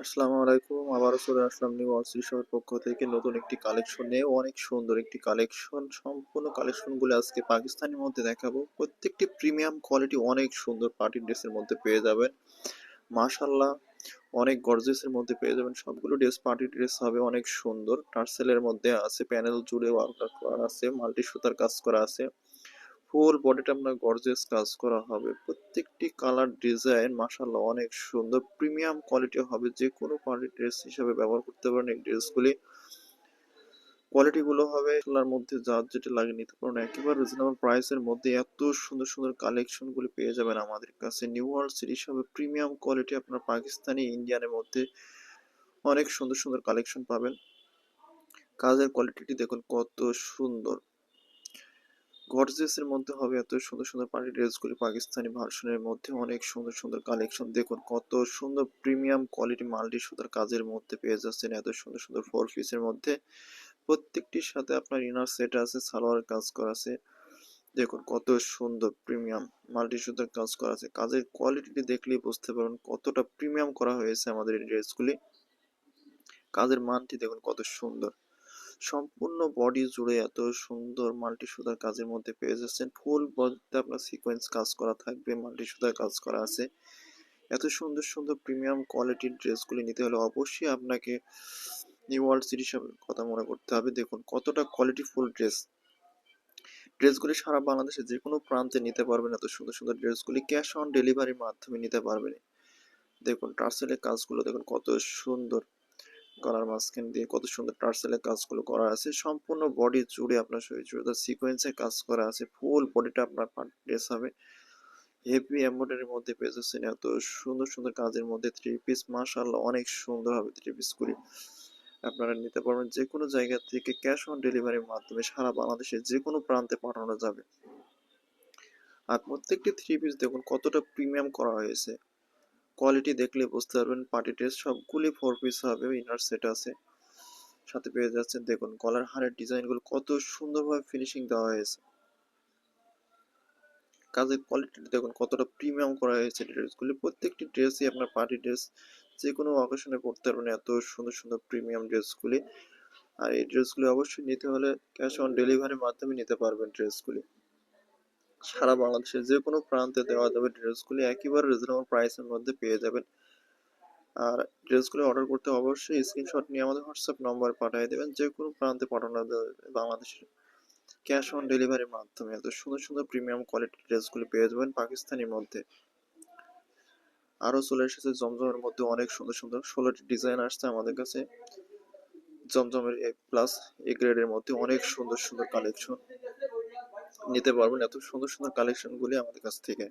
আসসালামু আলাইকুম। আবারও চলে আসলাম নিউ অর্সি শপের পক্ষ থেকে নতুন একটি কালেকশন নিয়ে। অনেক সুন্দর একটি কালেকশন, সম্পূর্ণ কালেকশনগুলো আজকে পাকিস্তানের মধ্যে দেখাবো। প্রত্যেকটি প্রিমিয়াম কোয়ালিটি অনেক সুন্দর পার্টি ড্রেসের মধ্যে পেয়ে যাবেন। মাশাল্লাহ অনেক গর্জেসের মধ্যে পেয়ে যাবেন। সবগুলো ড্রেস পার্টি ড্রেস হবে, অনেক সুন্দর। টার্সেলের মধ্যে আছে, প্যানেল জুড়ে ওয়ার্ক করা আছে, মাল্টি সুতার কাজ করা আছে। ফুল বডিটা আপনার গর্জিয়াস কাজ করা হবে। প্রত্যেকটি কালার ডিজাইন মাশাআল্লাহ অনেক সুন্দর। প্রিমিয়াম কোয়ালিটি হবে। যে কোনো পার্টি ড্রেস হিসেবে ব্যবহার করতে পারেন এই ড্রেসগুলি কোয়ালিটি গুলো হবে এগুলোর মধ্যে যা যেটা লাগে নিতে পারেন একেবারে রিজনেবল প্রাইসের মধ্যে এত সুন্দর সুন্দর কালেকশন গুলি পেয়ে যাবেন আমাদের কাছে। নিউ ওয়ার্ল্ড সিরিজ হবে। প্রিমিয়াম কোয়ালিটি আপনার পাকিস্তানি ইন্ডিয়ানের মধ্যে অনেক সুন্দর সুন্দর কালেকশন পাবেন। কাজের কোয়ালিটিটি দেখুন কত সুন্দর। গর্জিয়াসের মধ্যে হবে এত সুন্দর সুন্দর পার্টি ড্রেসগুলি পাকিস্তানি ভার্সনের মধ্যে অনেক সুন্দর সুন্দর কালেকশন দেখুন কত সুন্দর প্রিমিয়াম কোয়ালিটি মাল্টি সুতার কাজের মধ্যে পেয়ে যাচ্ছেন এত সুন্দর সুন্দর ফোর পিসের মধ্যে। প্রত্যেকটির সাথে আপনার ইনার সেট আছে সালোয়ার কাজ করা আছে। দেখুন কত সুন্দর প্রিমিয়াম মাল্টি সুতার কাজ করা আছে। কাজের কোয়ালিটি দেখলেই বুঝতে পারবেন কতটা প্রিমিয়াম করা হয়েছে আমাদের এই ড্রেসগুলি কাজের মানটি দেখুন কত সুন্দর। সম্পূর্ণ বডি জুড়ে এত সুন্দর মাল্টি সুতার কাজের মধ্যে পেয়ে যাচ্ছেন। ফুল বডিতে আপনার সিকোয়েন্স কাজ করা থাকবে মাল্টি সুতার কাজ করা আছে। এত সুন্দর সুন্দর প্রিমিয়াম কোয়ালিটির ড্রেসগুলি নিতে হলে অবশ্যই আপনাকে নিউ ওয়ার্ল্ড সিরিজ কথা মনে করতে হবে। দেখুন, কতটা কোয়ালিটি ফুল ড্রেস ড্রেসগুলি সারা বাংলাদেশে যে কোনো প্রান্তে নিতে পারবেন। এত সুন্দর সুন্দর ড্রেসগুলি ক্যাশ অন ডেলিভারির মাধ্যমে নিতে পারবেন। দেখুন টার্সেলের কাজগুলো দেখুন, কত সুন্দর। গলার মাঝখান দিয়ে কত সুন্দর টার্সেলের কাজগুলো করা আছে। সম্পূর্ণ বডি জুড়ে আপনার শরীর জুড়ে সিকোয়েন্সের কাজ করা আছে। ফুল বডিটা আপনার ড্রেস হবে। হেভি এমব্রয়ডারির মধ্যে পেয়ে যাচ্ছেন এত সুন্দর সুন্দর কাজের মধ্যে থ্রি পিস মাশাআল্লাহ, অনেক সুন্দর হবে থ্রি পিসগুলি আপনারা নিতে পারবেন। যে কোনো জায়গা থেকে ক্যাশ অন ডেলিভারির মাধ্যমে সারা বাংলাদেশের যে কোনো প্রান্তে পাঠানো যাবে। আর প্রত্যেকটি থ্রি পিস দেখুন কতটা প্রিমিয়াম করা হয়েছে। কোয়ালিটি দেখলে বুঝতে পারবেন পার্টি ড্রেস সবগুলি ফোর পিস হবে ইনার সেট আছে। সাথে পেয়ে যাচ্ছেন, দেখুন, গলার হারের ডিজাইনগুলো কত সুন্দরভাবে ফিনিশিং দেওয়া হয়েছে। কাজের কোয়ালিটি দেখুন, কতটা প্রিমিয়াম করা হয়েছে ড্রেসগুলি প্রত্যেকটি ড্রেসই আপনার পার্টি ড্রেস যে কোনো অকেশনে পড়তে পারবেন এত সুন্দর সুন্দর প্রিমিয়াম ড্রেসগুলি আর এই ড্রেসগুলি অবশ্যই নিতে হলে ক্যাশ অন ডেলিভারির মাধ্যমে নিতে পারবেন ড্রেসগুলি সারা বাংলাদেশের যে কোনো প্রান্তে দেওয়া যাবে ড্রেসগুলি একেবারে রিজনেবল প্রাইসের মধ্যে পেয়ে যাবেন। আর ড্রেসগুলো অর্ডার করতে অবশ্যই স্ক্রিনশট নিয়ে আমাদের হোয়াটসঅ্যাপ নম্বর পাঠিয়ে দেবেন, যে কোনো প্রান্তে পাঠানো যাবে বাংলাদেশের ক্যাশ অন ডেলিভারির মাধ্যমে। এত সুন্দর সুন্দর প্রিমিয়াম কোয়ালিটির ড্রেসগুলি পেয়ে যাবেন পাকিস্তানের মধ্যে। আরও চলে এসেছে জমজমের মধ্যে অনেক সুন্দর সুন্দর ষোলোটি ডিজাইন আসছে আমাদের কাছে। জমজমের এ প্লাস এ গ্রেডের মধ্যে অনেক সুন্দর সুন্দর কালেকশন নিতে পারবেন। এত সুন্দর সুন্দর কালেকশনগুলি আমাদের কাছ থেকে।